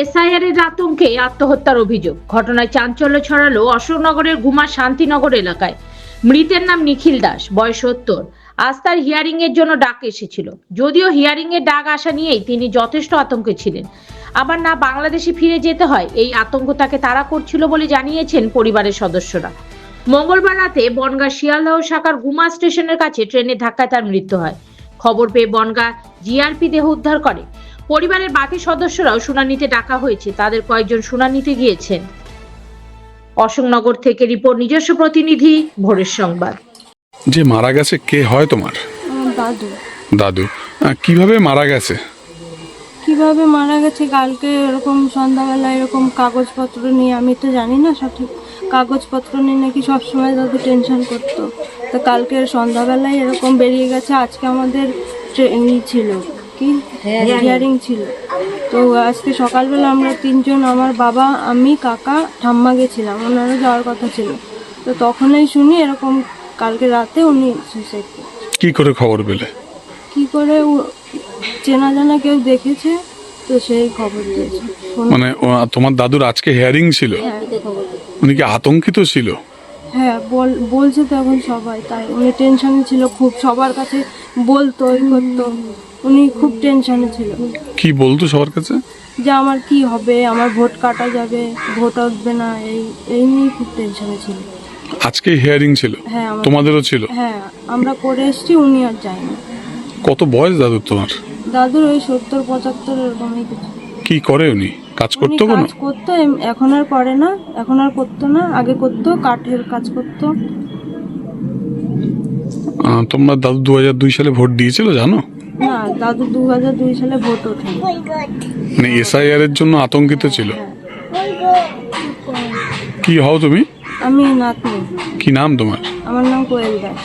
SIR এর আতঙ্কে আত্মহত্যার অভিযোগ। ঘটনায় চাঞ্চল্য ছড়ালো অশোকনগরের গুমা শান্তিনগর এলাকায়। মৃতের নাম নিখিল দাস, বয়স সত্তর। আজ তার হিয়ারিং এর জন্য ডাক এসেছিল। যদিও হিয়ারিং এর ডাক আসা নিয়েই তিনি যথেষ্ট আতঙ্কে ছিলেন। আবার না বাংলাদেশে ফিরে যেতে হয়, এই আতঙ্ক তাকে তাড়া করছিল বলে জানিয়েছেন পরিবারের সদস্যরা। মঙ্গলবার রাতে বনগা শিয়ালদহ শাখার গুমা স্টেশনের কাছে ট্রেনের ধাক্কায় তার মৃত্যু হয়। খবর পেয়ে বনগা জিআরপি দেহ উদ্ধার করে। পরিবারের বাকি সদস্যরাও শুনানিতে ডাকা হয়েছে। তাদের কয়েকজন শুনানিতে গিয়েছেন। অশোকনগর থেকে রিপোর্ট নিজস্ব প্রতিনিধি ভোরের সংবাদ। যে মারা গেছে কে হয় তোমার? দাদু। দাদু। কীভাবে মারা গেছে? কীভাবে মারা গেছে? কালকে এরকম সন্ধ্যাবেলা এরকম কাগজপত্র নিয়ে আমি তো জানি না সঠিক কাগজপত্র নিয়ে নাকি সবসময় দাদু টেনশন করতো। তো কালকে সন্ধ্যাবেলায় এরকম বেরিয়ে গেছে। আজকে আমাদের ট্রে- ই ছিল। কি? হিয়ারিং ছিল। তো আজকে সকালবেলা আমরা তিনজন আমার বাবা আমি কাকা ঠাম্মা গেছিলাম। ওনারা যাওয়ার কথা ছিল। তো তখনই শুনি এরকম কালকে রাতে উনি সুইসাইড কি করে খবর পেলে? কি করে ও- চেনা জানা কেউ দেখেছে তো সেই খবর দিয়েছে। মানে ও, তোমার দাদুর আজকে হেয়ারিং ছিল? হ্যাঁ উনি কি আতঙ্কিত ছিল? হ্যাঁ বল বলছে তো এখন সবাই তাই। উনি টেনশনে ছিল খুব। সবার কাছে বলতো এই করতো। উনি খুব টেনশনে ছিল। কি বলতো সবার কাছে? যে আমার কি হবে আমার ভোট কাটা যাবে ভোট উঠবে না এই এই নিয়ে খুব টেনশনে ছিল। আজকে হিয়ারিং ছিল? হ্যাঁ আমার তোমাদেরও ছিল? হ্যাঁ আমরা করে এসেছি উনি আর যায়নি। কত বয়স দাদুর তোমার? দাদুর ওই সত্তর পঁচাত্তর এরকমই কিছু। কি করে উনি? কাজ উনি করতো কোনো? কাজ করতো এম- এখন আর করে না এখন আর করতো না আগে করতো কাঠের কাজ করতো। তোমরা দাদু দু হাজার দুই সালে ভোট দিয়েছিল জানো? না দাদু দু হাজার দুই সালে ভোট ওঠে মানে এসআইআর এর জন্য আতঙ্কিত ছিল। কি হও তুমি? আমি নাতনি। কি নাম তোমার? আমার নাম কোয়েল দাস।